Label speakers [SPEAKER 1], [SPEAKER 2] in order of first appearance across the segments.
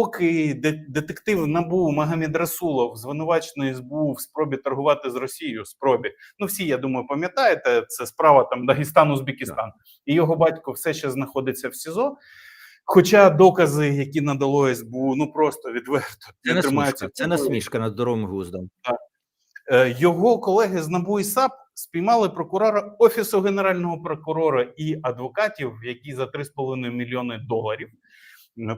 [SPEAKER 1] поки детектив НАБУ Магомед Расулов, звинувачений СБУ в спробі торгувати з Росією, спробі. Ну всі, я думаю, пам'ятаєте, це справа там Дагестан, Узбекистан. І його батько все ще знаходиться в СІЗО. Хоча докази, які надало СБУ, ну просто відверто
[SPEAKER 2] Це
[SPEAKER 1] не тримаються.
[SPEAKER 2] це насмішка над здоровим глуздом.
[SPEAKER 1] Е, Його колеги з НАБУ і САП спіймали прокурора офісу генерального прокурора і адвокатів, які за 3,5 мільйони доларів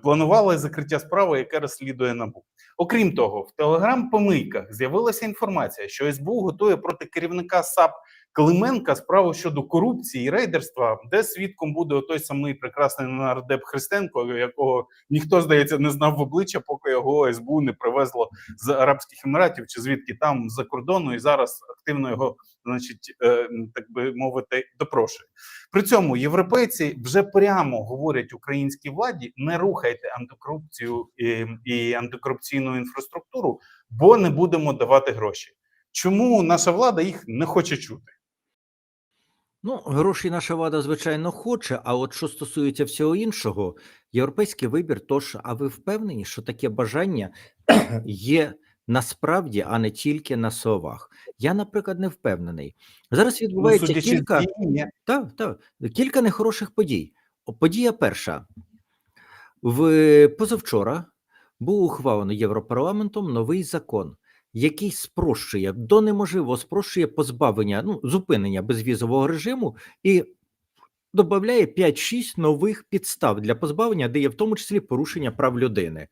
[SPEAKER 1] планували закриття справи, яке розслідує НАБУ. Окрім того, в телеграм-помийках з'явилася інформація, що СБУ готує проти керівника САП Клименка справу щодо корупції і рейдерства, де свідком буде той самий прекрасний нардеп Христенко, якого ніхто здається не знав в обличчя, поки його СБУ не привезло з Арабських Еміратів чи звідки там за кордону, і зараз активно його, значить, е, так би мовити, допрошує. При цьому європейці вже прямо говорять українській владі: не рухайте антикорупцію і, і антикорупційну інфраструктуру, бо не будемо давати гроші. Чому наша влада їх не хоче чути?
[SPEAKER 2] Ну, гроші наша влада, звичайно, хоче. А от що стосується всього іншого, європейський вибір, тож, а ви впевнені, що таке бажання є насправді, а не тільки на словах? Я, наприклад, не впевнений. Зараз
[SPEAKER 1] Ну,
[SPEAKER 2] відбувається
[SPEAKER 1] судячи
[SPEAKER 2] кілька. Так, так. Кілька нехороших подій. Подія перша. В позавчора був ухвалений Європарламентом новий закон, який спрощує до неможливого спрощує позбавлення, ну, зупинення безвізового режиму і додає 5-6 нових підстав для позбавлення, де є в тому числі порушення прав людини,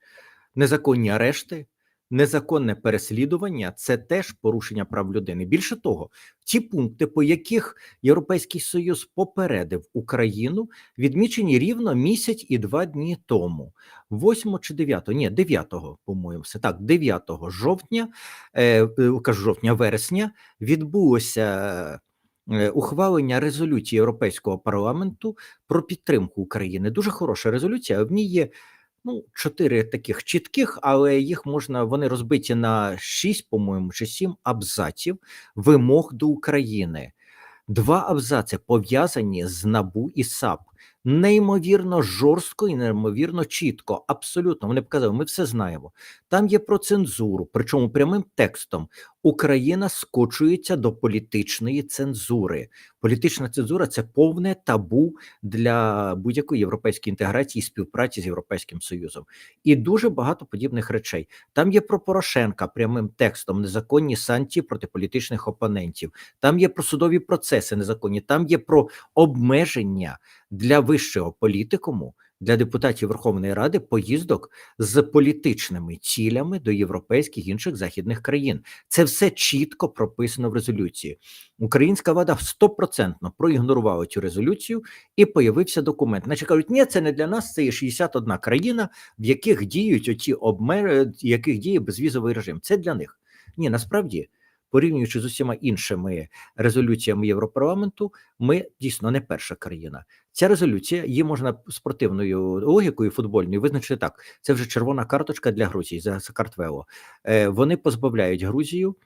[SPEAKER 2] незаконні арешти. Незаконне переслідування це теж порушення прав людини. Більше того, ті пункти, по яких Європейський Союз попередив Україну, відмічені рівно місяць і два дні тому, 8 чи 9, ні, 9, по-моєму, все так, 9 жовтня, е, е, кажу жовтня, вересня, відбулося е, ухвалення резолюції Європейського парламенту про підтримку України. Дуже хороша резолюція. В ній є ну, чотири таких чітких, але їх можна, вони розбиті на шість, по-моєму, чи сім абзаців вимог до України. Два абзаци пов'язані з НАБУ і САП. Неймовірно жорстко і неймовірно чітко. Абсолютно, вони показали, ми все знаємо. Там є про цензуру, причому прямим текстом Україна скочується до політичної цензури. Політична цензура це повне табу для будь-якої європейської інтеграції і співпраці з Європейським Союзом. І дуже багато подібних речей. Там є про Порошенка прямим текстом незаконні санкції проти політичних опонентів. Там є про судові процеси незаконні, там є про обмеження для вищого політикуму. Для депутатів Верховної Ради поїздок з політичними цілями до європейських інших західних країн. Це все чітко прописано в резолюції. Українська влада стопроцентно проігнорувала цю резолюцію і появився документ. Наче кажуть, ні, це не для нас. Це є 61 країна, в яких діють оці обмеження, яких діє безвізовий режим. Це для них. Ні, насправді. Порівнюючи з усіма іншими резолюціями Європарламенту, ми дійсно не перша країна. Ця резолюція її можна спортивною логікою футбольною визначити так: це вже червона карточка для Грузії за Сакартвело. Е, вони позбавляють Грузію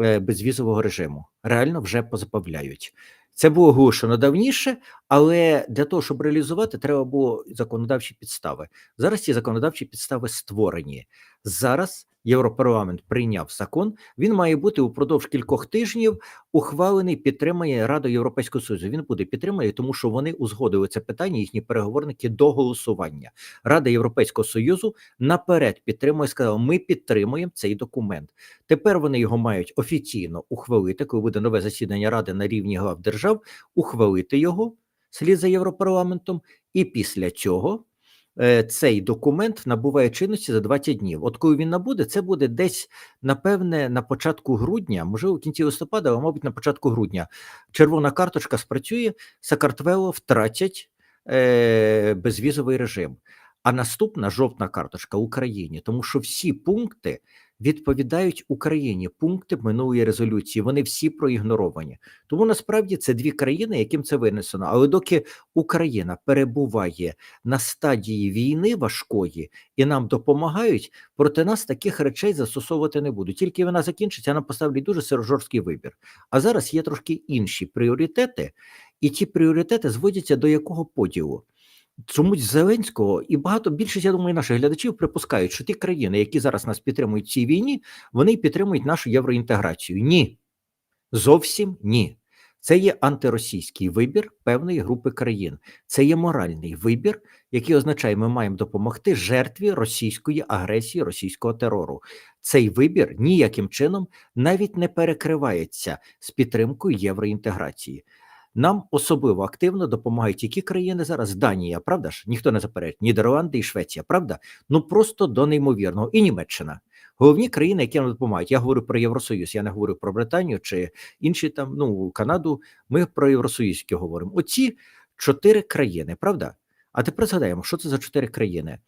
[SPEAKER 2] е, безвізового режиму. Реально вже позбавляють. Це було оголошено давніше, але для того, щоб реалізувати, треба було законодавчі підстави. Зараз ці законодавчі підстави створені. Зараз Європарламент прийняв закон. Він має бути упродовж кількох тижнів ухвалений, підтримає Рада Європейського Союзу. Він буде підтримає, тому що вони узгодили це питання, їхні переговорники до голосування. Рада Європейського Союзу наперед підтримує. Сказала, ми підтримуємо цей документ. Тепер вони його мають офіційно ухвалити, коли буде нове засідання Ради на рівні глав держав, ухвалити його слід за Європарламентом, і після цього цей документ набуває чинності за 20 днів. От коли він набуде, це буде десь, напевне, на початку грудня, можливо, в кінці листопада, а мабуть, на початку грудня. Червона карточка спрацює, Сакартвело втратять е, безвізовий режим. А наступна жовтна карточка Україні, тому що всі пункти відповідають Україні. Пункти минулої резолюції. Вони всі проігноровані. Тому насправді це дві країни, яким це винесено. Але доки Україна перебуває на стадії війни важкої і нам допомагають, проти нас таких речей застосовувати не будуть. Тільки вона закінчиться, нам поставлять дуже жорсткий вибір. А зараз є трошки інші пріоритети, і ті пріоритети зводяться до якого поділу. Чомусь Зеленського і багато більшість, я думаю, наших глядачів припускають, що ті країни, які зараз нас підтримують в цій війні, вони підтримують нашу євроінтеграцію. Ні, зовсім ні. Це є антиросійський вибір певної групи країн. Це є моральний вибір, який означає, ми маємо допомогти жертві російської агресії, російського терору. Цей вибір ніяким чином навіть не перекривається з підтримкою євроінтеграції. Нам особливо активно допомагають які країни зараз? Данія, правда ж? Ніхто не заперечує, Нідерланди і Швеція, правда? Ну просто до неймовірного. І Німеччина. Головні країни, які нам допомагають. Я говорю про Євросоюз, я не говорю про Британію чи інші там, ну Канаду. Ми про Євросоюзькі говоримо. Оці чотири країни, правда? А тепер згадаємо, що це за чотири країни?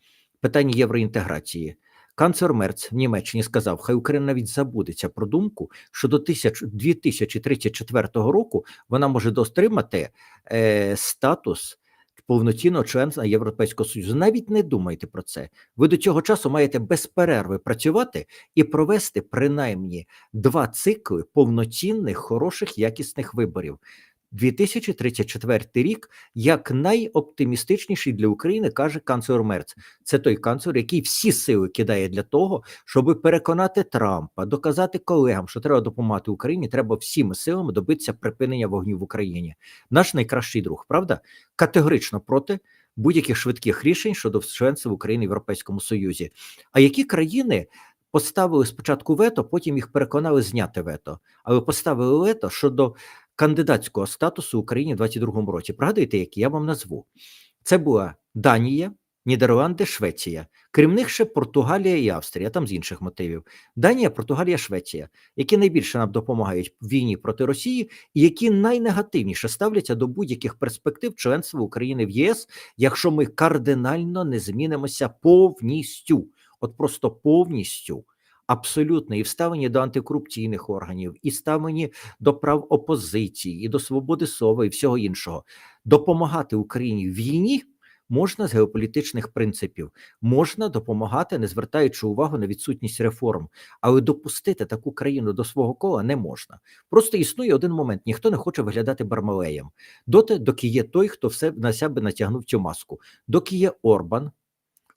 [SPEAKER 2] Питання євроінтеграції. Канцлер Мерц в Німеччині сказав, хай Україна навіть забудеться про думку, що до 2034 року вона може достримати е, статус повноцінного члена Європейського Союзу. Навіть не думайте про це. Ви до цього часу маєте без перерви працювати і провести принаймні два цикли повноцінних, хороших, якісних виборів. 2034 рік як найоптимістичніший для України, каже канцлер Мерц. Це той канцлер, який всі сили кидає для того, щоб переконати Трампа, доказати колегам, що треба допомагати Україні. Треба всіми силами добитися припинення вогню в Україні. Наш найкращий друг, правда, категорично проти будь-яких швидких рішень щодо членства в Україні в Європейському Союзі. А які країни? Поставили спочатку вето, потім їх переконали зняти вето, але поставили вето щодо кандидатського статусу Україні в 22-му році. Пригадуєте, які я вам назву? Це була Данія, Нідерланди, Швеція. Крім них ще Португалія і Австрія, там з інших мотивів. Данія, Португалія, Швеція, які найбільше нам допомагають в війні проти Росії, і які найнегативніше ставляться до будь-яких перспектив членства України в ЄС, якщо ми кардинально не змінимося повністю, от просто повністю. Абсолютно, і вставлені до антикорупційних органів, і ставлені до прав опозиції, і до свободи слова, і всього іншого. Допомагати Україні в війні можна з геополітичних принципів, можна допомагати, не звертаючи увагу на відсутність реформ, але допустити таку країну до свого кола не можна. Просто існує один момент: ніхто не хоче виглядати бармалеєм. Доти, доки є той, хто все на себе натягнув цю маску, доки є Орбан,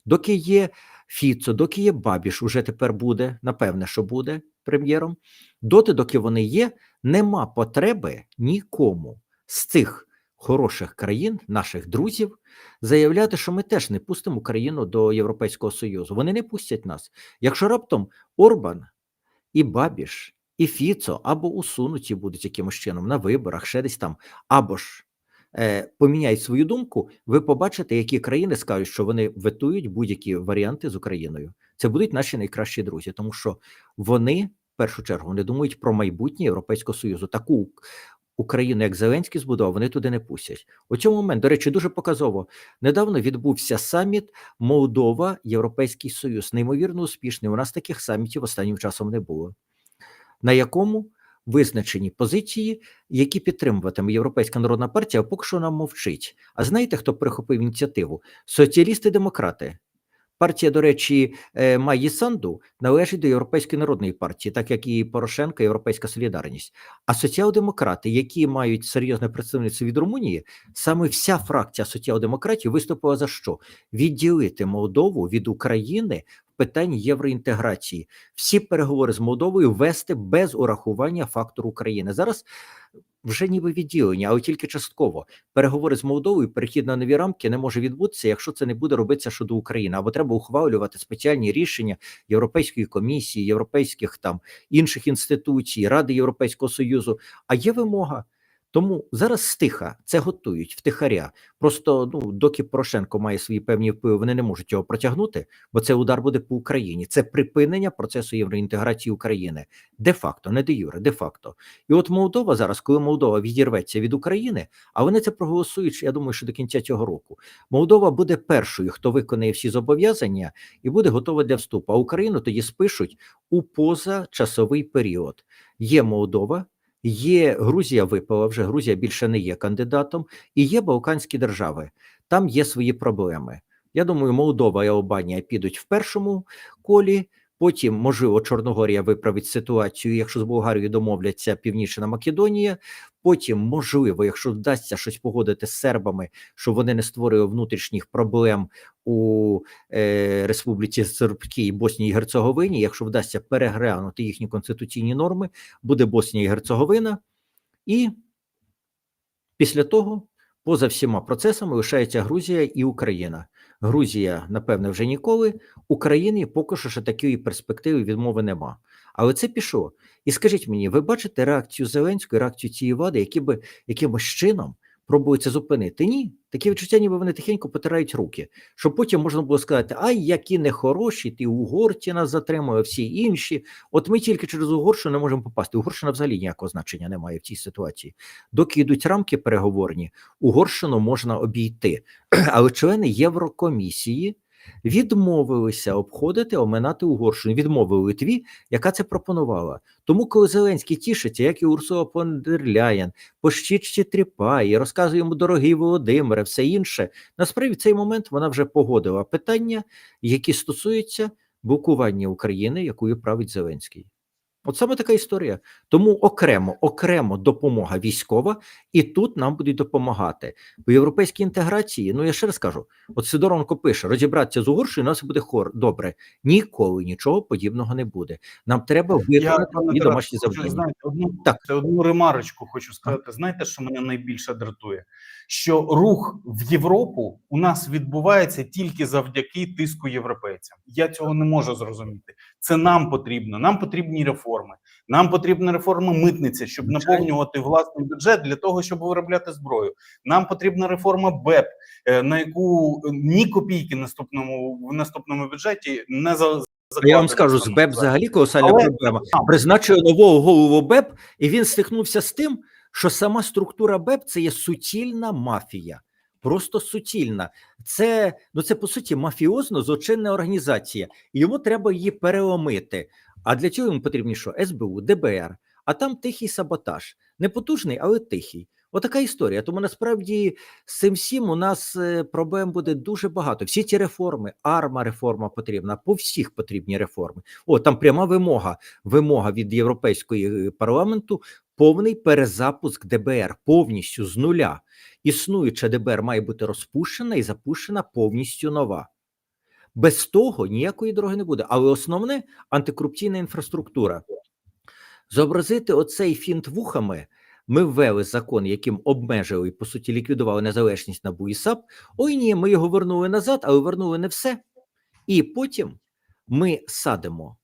[SPEAKER 2] доки є. Фіцо, доки є Бабіш, уже тепер буде, напевне, що буде прем'єром. Доти, доки вони є, нема потреби нікому з цих хороших країн, наших друзів, заявляти, що ми теж не пустимо Україну до Європейського Союзу. Вони не пустять нас. Якщо раптом Орбан і Бабіш, і Фіцо або усунуті будуть якимось чином на виборах, ще десь там, або ж поміняють свою думку, ви побачите, які країни скажуть, що вони ветують будь-які варіанти з Україною. Це будуть наші найкращі друзі, тому що вони в першу чергу не думають про майбутнє Європейського Союзу. Таку Україну, як Зеленський збудував, вони туди не пустять. У цьому момент, до речі, дуже показово. Недавно відбувся саміт Молдова, Європейський Союз. Неймовірно успішний. У нас таких самітів останнім часом не було, на якому визначені позиції, які підтримуватиме Європейська народна партія, а поки що нам мовчить. А знаєте, хто прихопив ініціативу? Соціалісти-демократи. Партія, до речі, е, Майї Санду належить до Європейської народної партії, так як і Порошенко, Європейська Солідарність. А соціал-демократи, які мають серйозне представництво від Румунії, саме вся фракція соціал-демократів виступила за що? Відділити Молдову від України в питанні євроінтеграції. Всі переговори з Молдовою вести без урахування фактору України. Зараз вже ніби відділення, але тільки частково. Переговори з Молдовою, перехід на нові рамки не може відбутися, якщо це не буде робитися щодо України, або треба ухвалювати спеціальні рішення Європейської комісії, європейських там інших інституцій, Ради Європейського Союзу. А є вимога. Тому зараз стиха це готують втихаря. Просто ну доки Порошенко має свої певні впливи, вони не можуть його протягнути, бо це удар буде по Україні. Це припинення процесу євроінтеграції України де-факто, не де юре, де-факто. І от Молдова зараз, коли Молдова відірветься від України, а вони це проголосують. Я думаю, що до кінця цього року Молдова буде першою, хто виконає всі зобов'язання і буде готова для вступу. А Україну тоді спишуть у позачасовий період. Є Молдова. Є Грузія випала вже Грузія більше не є кандидатом, і є Балканські держави. Там є свої проблеми. Я думаю, Молдова і Албанія підуть в першому колі. Потім, можливо, Чорногорія виправить ситуацію, якщо з Болгарією домовляться Північна Македонія. Потім, можливо, якщо вдасться щось погодити з сербами, щоб вони не створили внутрішніх проблем у е, Республіці Сербській Боснії і Герцеговині, якщо вдасться переглянути їхні конституційні норми, буде Боснія і Герцеговина, і після того, поза всіма процесами, лишається Грузія і Україна. Грузія, напевне, вже ніколи. України поки що ще такої перспективи відмови нема. Але це пішло. І скажіть мені, ви бачите реакцію Зеленської, реакцію цієї влади, які би якимось чином пробують це зупинити? Ні, такі відчуття, ніби вони тихенько потирають руки, щоб потім можна було сказати: ай, які нехороші, ти угорці нас затримали, всі інші. От ми тільки через Угорщину не можемо попасти. Угорщина взагалі ніякого значення не має в цій ситуації. Доки йдуть рамки переговорні, Угорщину можна обійти. Але члени Єврокомісії відмовилися обходити, оминати Угорщину, відмовили Литві, яка це пропонувала. Тому, коли Зеленський тішиться, як і Урсула Пондерляєн, пощічці по щічці тріпає, розказує йому дорогий Володимире, все інше. Насправді, в цей момент вона вже погодила питання, які стосуються блокування України, якою править Зеленський. От саме така історія. Тому окремо, окремо допомога військова, і тут нам будуть допомагати. В європейській інтеграції, ну я ще раз кажу, от Сидоронко пише: розібратися з Угорщиною, у нас буде хор. Добре, ніколи нічого подібного не буде. Нам треба виконати домашні завдання.
[SPEAKER 1] знаєте, одну,
[SPEAKER 2] Так.
[SPEAKER 1] це одну ремарочку хочу сказати. Знаєте, що мене найбільше дратує? Що рух в Європу у нас відбувається тільки завдяки тиску європейцям. Я цього не можу зрозуміти. Це нам потрібно. Нам потрібні реформи. Нам потрібна реформа митниці, щоб наповнювати власний бюджет для того, щоб виробляти зброю. Нам потрібна реформа БЕП, е, на яку е, ні копійки наступному в наступному бюджеті не за
[SPEAKER 2] Я вам скажу, з БЕП взагалі колосальна
[SPEAKER 1] Але-
[SPEAKER 2] проблема. Призначили нового голову БЕП, і він стикнувся з тим, що сама структура БЕП це є суцільна мафія. Просто суцільна. Це ну це по суті мафіозно злочинна організація, і йому треба її переломити. А для цього йому потрібні що? СБУ, ДБР, а там тихий саботаж. Не потужний, але тихий. Отака історія. Тому насправді з цим всім у нас е, проблем буде дуже багато. Всі ці реформи, арма реформа потрібна, по всіх потрібні реформи. О, там пряма вимога. Вимога від Європейської е, парламенту повний перезапуск ДБР повністю з нуля. Існуюча ДБР має бути розпущена і запущена повністю нова. Без того ніякої дороги не буде. Але основне антикорупційна інфраструктура. Зобразити оцей фінт вухами. Ми ввели закон, яким обмежили по суті ліквідували незалежність НАБУ і САП. Ой, ні, ми його вернули назад, але вернули не все. І потім ми садимо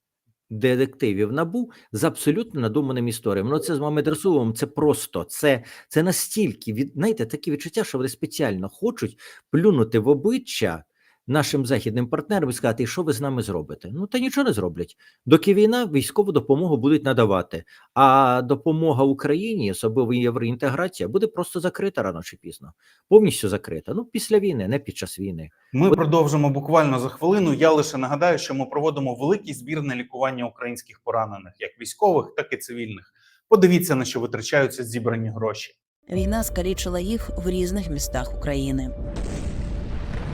[SPEAKER 2] детективів набу з абсолютно надуманим історіям. Ну це з Мамед Расуловим, це просто це, це настільки від знаєте, такі відчуття, що вони спеціально хочуть плюнути в обличчя нашим західним партнерам і сказати, що ви з нами зробите? Ну та нічого не зроблять. Доки війна військову допомогу будуть надавати, а допомога Україні, особливо євроінтеграція, буде просто закрита рано чи пізно, повністю закрита. Ну після війни, не під час війни.
[SPEAKER 1] Ми продовжимо буквально за хвилину. Я лише нагадаю, що ми проводимо великий збір на лікування українських поранених, як військових, так і цивільних. Подивіться на що витрачаються зібрані гроші.
[SPEAKER 3] Війна скалічила їх в різних містах України.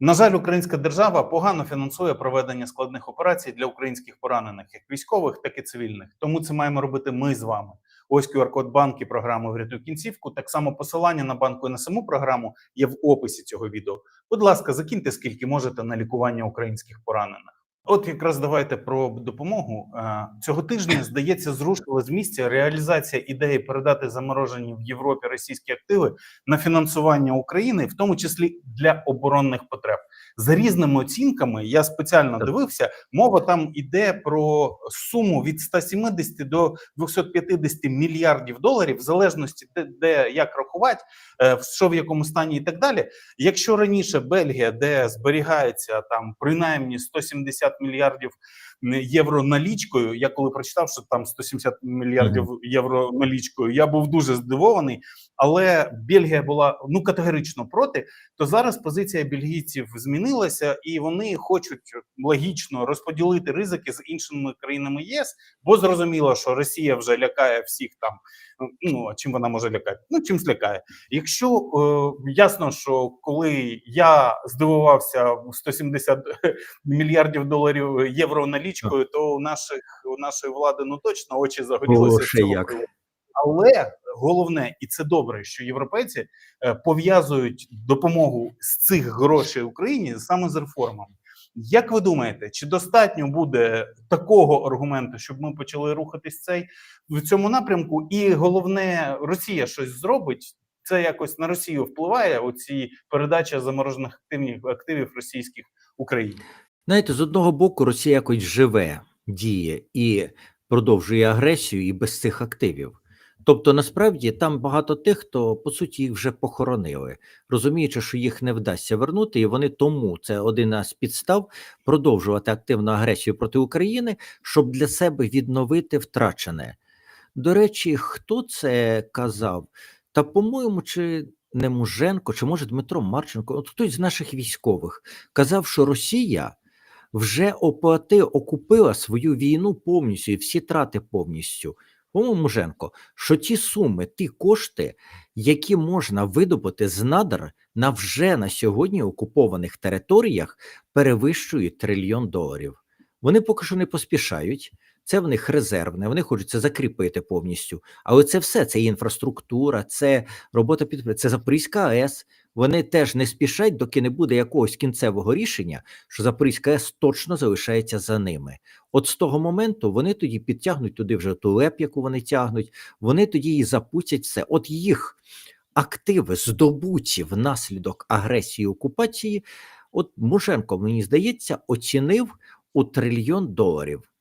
[SPEAKER 1] На жаль, українська держава погано фінансує проведення складних операцій для українських поранених, як військових, так і цивільних. Тому це маємо робити ми з вами. Ось QR-код банки програми Врятуй кінцівку. Так само посилання на банку і на саму програму є в описі цього відео. Будь ласка, закиньте скільки можете на лікування українських поранених. От якраз давайте про допомогу. Е, Цього тижня, здається, зрушила з місця реалізація ідеї передати заморожені в Європі російські активи на фінансування України, в тому числі для оборонних потреб. За різними оцінками, я спеціально дивився, мова там іде про суму від 170 до 250 мільярдів доларів, в залежності де, де як рахувати, е, що в якому стані і так далі. Якщо раніше Бельгія, де зберігається там принаймні 170 мільярдів євро налічкою, я коли прочитав, що там 170 мільярдів євро налічкою, я був дуже здивований. Але Бельгія була ну категорично проти. То зараз позиція бельгійців змінилася, і вони хочуть логічно розподілити ризики з іншими країнами ЄС, бо зрозуміло, що Росія вже лякає всіх там. Ну а чим вона може лякати? Ну чим злякає. Якщо е, ясно, що коли я здивувався в 170 мільярдів доларів євро налічкою, то у наших у нашої влади ну точно очі загорілися.
[SPEAKER 2] О, ще як.
[SPEAKER 1] Але головне, і це добре, що європейці е, пов'язують допомогу з цих грошей Україні саме з реформами. Як ви думаєте, чи достатньо буде такого аргументу, щоб ми почали рухатись цей в цьому напрямку? І головне, Росія щось зробить. Це якось на Росію впливає. Оці передача заморожених активів активів російських Україні.
[SPEAKER 2] Знаєте, з одного боку, Росія якось живе, діє і продовжує агресію і без цих активів. Тобто, насправді там багато тих, хто по суті їх вже похоронили, розуміючи, що їх не вдасться вернути, і вони тому це один з підстав продовжувати активну агресію проти України, щоб для себе відновити втрачене. До речі, хто це казав? Та, по-моєму, чи не Муженко, чи може Дмитро Марченко, от хтось з наших військових казав, що Росія вже оплати, окупила свою війну повністю і всі трати повністю. Муженко, що ті суми, ті кошти, які можна видобути з надр на вже на сьогодні окупованих територіях, перевищують трильйон доларів. Вони поки що не поспішають. Це в них резервне, вони хочуть це закріпити повністю. Але це все це інфраструктура, це робота під це Запорізька АЕС. Вони теж не спішать, доки не буде якогось кінцевого рішення, що Запорізька АЕС точно залишається за ними. От з того моменту вони тоді підтягнуть туди вже ту леп, яку вони тягнуть, вони тоді і запустять все. От їх активи здобуті внаслідок агресії окупації. От Мушенко, мені здається, оцінив у трильйон доларів.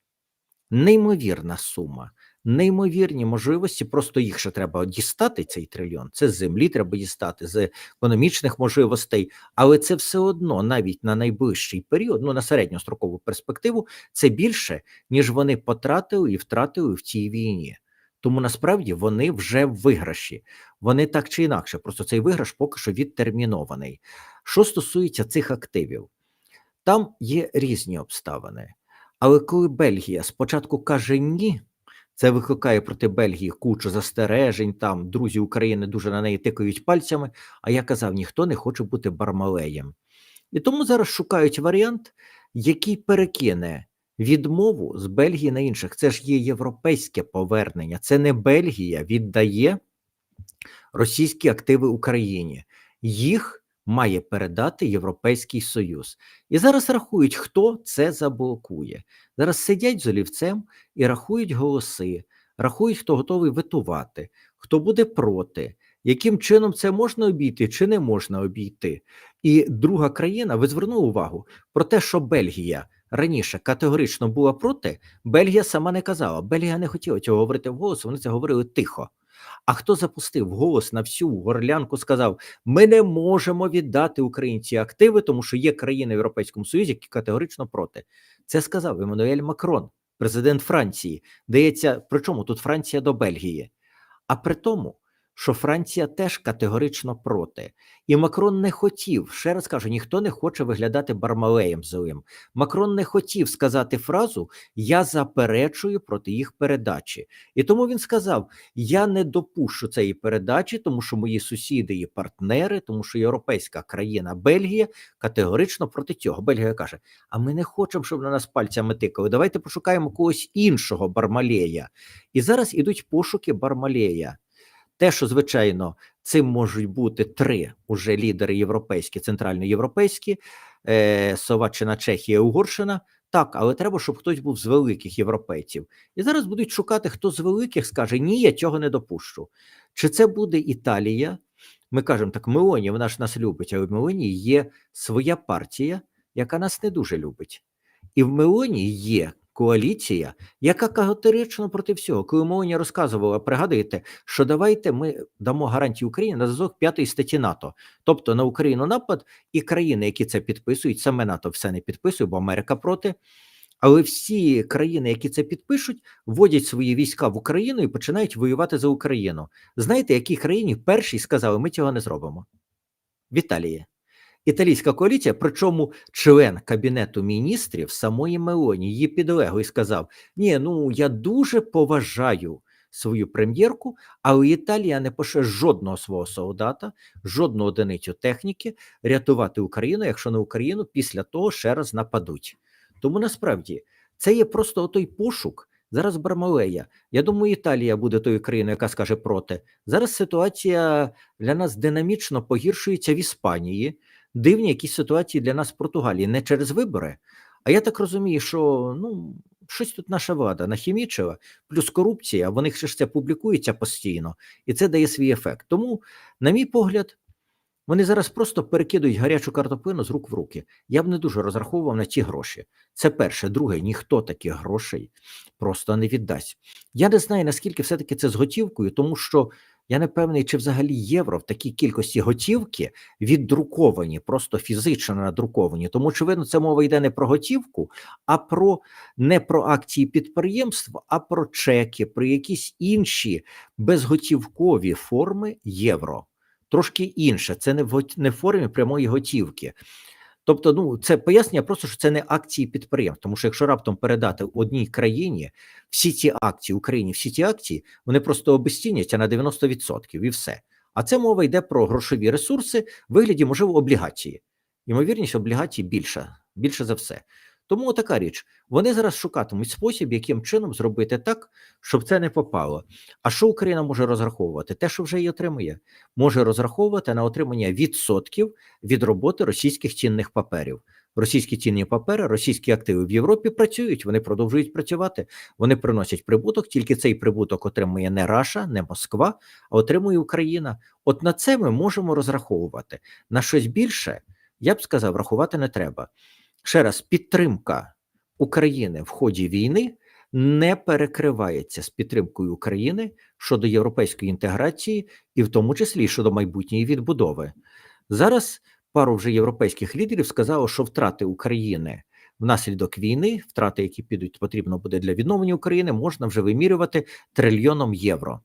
[SPEAKER 2] Неймовірна сума, неймовірні можливості. Просто їх ще треба дістати цей трильйон. Це з землі треба дістати, з економічних можливостей, але це все одно навіть на найближчий період, ну на середньострокову перспективу, це більше, ніж вони потратили і втратили в цій війні. Тому насправді вони вже в виграші. Вони так чи інакше, просто цей виграш поки що відтермінований. Що стосується цих активів, там є різні обставини. Але коли Бельгія спочатку каже ні, це викликає проти Бельгії кучу застережень. Там друзі України дуже на неї тикають пальцями. А я казав, ніхто не хоче бути бармалеєм. І тому зараз шукають варіант, який перекине відмову з Бельгії на інших. Це ж є європейське повернення. Це не Бельгія віддає російські активи Україні. Їх має передати Європейський Союз. І зараз рахують, хто це заблокує. Зараз сидять з олівцем і рахують голоси, рахують, хто готовий витувати, хто буде проти, яким чином це можна обійти чи не можна обійти. І друга країна, ви звернули увагу про те, що Бельгія раніше категорично була проти, Бельгія сама не казала. Бельгія не хотіла цього говорити вголос, вони це говорили тихо. А хто запустив голос на всю горлянку, сказав: ми не можемо віддати українці активи, тому що є країни в Європейському Союзі, які категорично проти. Це сказав Еммануель Макрон, президент Франції. Дається, причому тут Франція до Бельгії. А при тому, що Франція теж категорично проти. І Макрон не хотів, ще раз кажу, ніхто не хоче виглядати бармалеєм злим. Макрон не хотів сказати фразу Я заперечую проти їх передачі. І тому він сказав: Я не допущу цієї передачі, тому що мої сусіди і партнери, тому що європейська країна Бельгія категорично проти цього. Бельгія каже: А ми не хочемо, щоб на нас пальцями тикали. Давайте пошукаємо когось іншого бармалея. І зараз ідуть пошуки бармалея. Те, що звичайно, цим можуть бути три уже лідери європейські, центральноєвропейські, е, Словаччина, Чехія, Угорщина. Так, але треба, щоб хтось був з великих європейців. І зараз будуть шукати, хто з великих скаже: ні, я цього не допущу. Чи це буде Італія? Ми кажемо так, Мелоні, вона ж нас любить, але в Мелоні є своя партія, яка нас не дуже любить. І в Мелоні є коаліція, яка категорично проти всього. Коли Мелоні розказувала, пригадуєте, що давайте ми дамо гарантії Україні на зв'язок п'ятої статті НАТО, тобто на Україну напад, і країни, які це підписують, саме НАТО все не підписує, бо Америка проти. Але всі країни, які це підпишуть, вводять свої війська в Україну і починають воювати за Україну. Знаєте, якій країні перші сказали, ми цього не зробимо? В Італії. Італійська коаліція, причому член кабінету міністрів самої Мелоні, її підлеглий сказав: Ні, ну я дуже поважаю свою прем'єрку, але Італія не пошле жодного свого солдата, жодну одиницю техніки рятувати Україну, якщо на Україну після того ще раз нападуть. Тому насправді це є просто той пошук. Зараз Бармалея. Я думаю, Італія буде тою країною, яка скаже проти. Зараз ситуація для нас динамічно погіршується в Іспанії. Дивні якісь ситуації для нас в Португалії не через вибори. А я так розумію, що ну щось тут наша влада нахімічила, плюс корупція. Вони ще ж це публікується постійно, і це дає свій ефект. Тому, на мій погляд, вони зараз просто перекидують гарячу картоплину з рук в руки. Я б не дуже розраховував на ті гроші. Це перше. Друге, ніхто таких грошей просто не віддасть. Я не знаю, наскільки все-таки це з готівкою, тому що я не певний, чи взагалі євро в такій кількості готівки віддруковані, просто фізично надруковані. Тому, очевидно, це мова йде не про готівку, а про не про акції підприємств, а про чеки, про якісь інші безготівкові форми євро. Трошки інше, це не в не формі прямої готівки. Тобто, ну це пояснення просто, що це не акції підприємств. Тому що якщо раптом передати одній країні всі ці акції Україні, всі ці акції, вони просто обезціняться на 90% і все. А це мова йде про грошові ресурси в вигляді, можливо, облігації. Ймовірність облігацій більша, більше за все. Тому така річ. Вони зараз шукатимуть спосіб, яким чином зробити так, щоб це не попало. А що Україна може розраховувати? Те, що вже й отримує, може розраховувати на отримання відсотків від роботи російських цінних паперів. Російські цінні папери, російські активи в Європі працюють, вони продовжують працювати, вони приносять прибуток, тільки цей прибуток отримує не Раша, не Москва, а отримує Україна. От на це ми можемо розраховувати. На щось більше, я б сказав, рахувати не треба. Ще раз, підтримка України в ході війни не перекривається з підтримкою України щодо європейської інтеграції, і в тому числі щодо майбутньої відбудови. Зараз пару вже європейських лідерів сказало, що втрати України внаслідок війни, втрати, які підуть, потрібно буде для відновлення України, можна вже вимірювати трильйоном євро.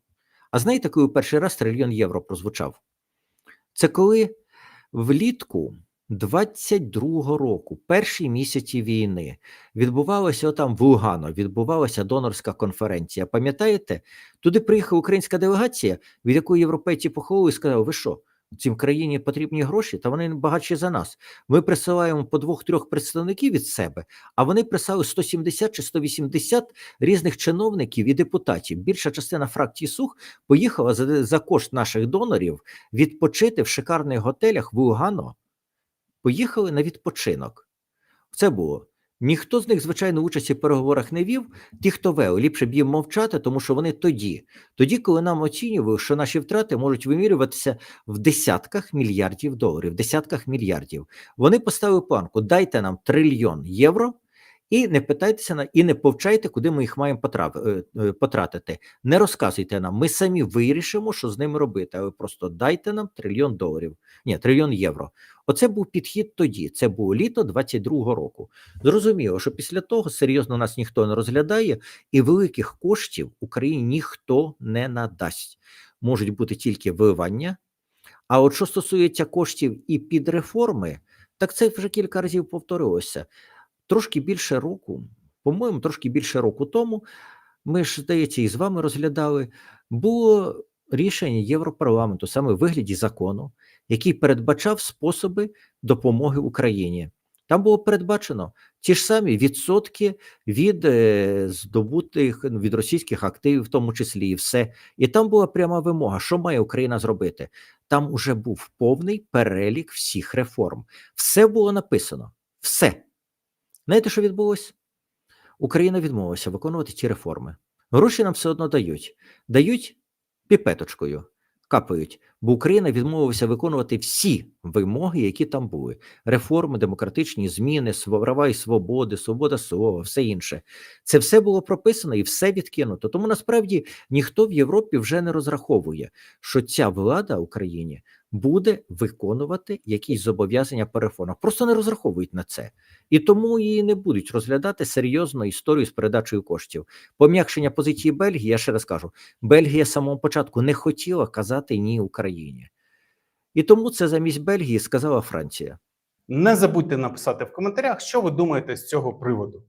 [SPEAKER 2] А знаєте, коли перший раз трильйон євро прозвучав? Це коли влітку 22-го року, перші місяці війни, відбувалося там в Лугано, відбувалася донорська конференція. Пам'ятаєте, туди приїхала українська делегація, від якої європейці поховали і сказали: ви що? Цим країні потрібні гроші, та вони багатші за нас. Ми присилаємо по двох-трьох представників від себе, а вони прислали 170 чи 180 різних чиновників і депутатів. Більша частина фракції Сух поїхала за, за кошт наших донорів відпочити в шикарних готелях в Лугано. Поїхали на відпочинок. Це було. Ніхто з них, звичайно, участі в переговорах не вів. Ті, хто вели, ліпше б їм мовчати, тому що вони тоді, тоді, коли нам оцінювали, що наші втрати можуть вимірюватися в десятках мільярдів доларів, десятках мільярдів. Вони поставили планку: дайте нам трильйон євро. І не питайтеся на і не повчайте, куди ми їх маємо потрав- е, е, потратити. Не розказуйте нам. Ми самі вирішимо, що з ними робити. Але просто дайте нам трильйон доларів. Ні, трильйон євро. Оце був підхід тоді. Це було літо 22-го року. Зрозуміло, що після того серйозно нас ніхто не розглядає, і великих коштів Україні ніхто не надасть. Можуть бути тільки виливання. А от що стосується коштів і під реформи, так це вже кілька разів повторилося. Трошки більше року, по-моєму, трошки більше року тому, ми ж, здається, і з вами розглядали, було рішення Європарламенту саме в вигляді закону, який передбачав способи допомоги Україні. Там було передбачено ті ж самі відсотки від е, здобутих ну, від російських активів, в тому числі і все. І там була пряма вимога, що має Україна зробити. Там уже був повний перелік всіх реформ. Все було написано. Все. Знаєте, що відбулося? Україна відмовилася виконувати ті реформи. Гроші нам все одно дають. Дають піпеточкою, капають, бо Україна відмовилася виконувати всі вимоги, які там були: реформи, демократичні зміни, права і свободи, свобода слова, все інше. Це все було прописано і все відкинуто. Тому насправді ніхто в Європі вже не розраховує, що ця влада Україні буде виконувати якісь зобов'язання по реформах. Просто не розраховують на це. І тому її не будуть розглядати серйозно історію з передачею коштів. Пом'якшення позиції Бельгії, я ще раз кажу, Бельгія з самого початку не хотіла казати ні Україні. І тому це замість Бельгії сказала Франція.
[SPEAKER 1] Не забудьте написати в коментарях, що ви думаєте з цього приводу.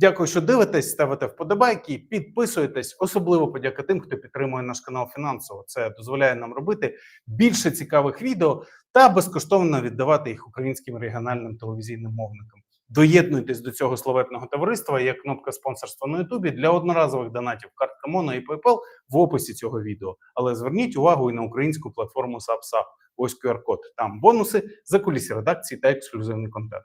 [SPEAKER 1] Дякую, що дивитесь, ставите вподобайки, підписуєтесь. Особливо подяка тим, хто підтримує наш канал фінансово. Це дозволяє нам робити більше цікавих відео та безкоштовно віддавати їх українським регіональним телевізійним мовникам. Доєднуйтесь до цього славетного товариства. Є кнопка спонсорства на Ютубі для одноразових донатів картка Моно і PayPal в описі цього відео. Але зверніть увагу і на українську платформу SubSub. Ось QR-код. Там бонуси, закулісі редакції та ексклюзивний контент.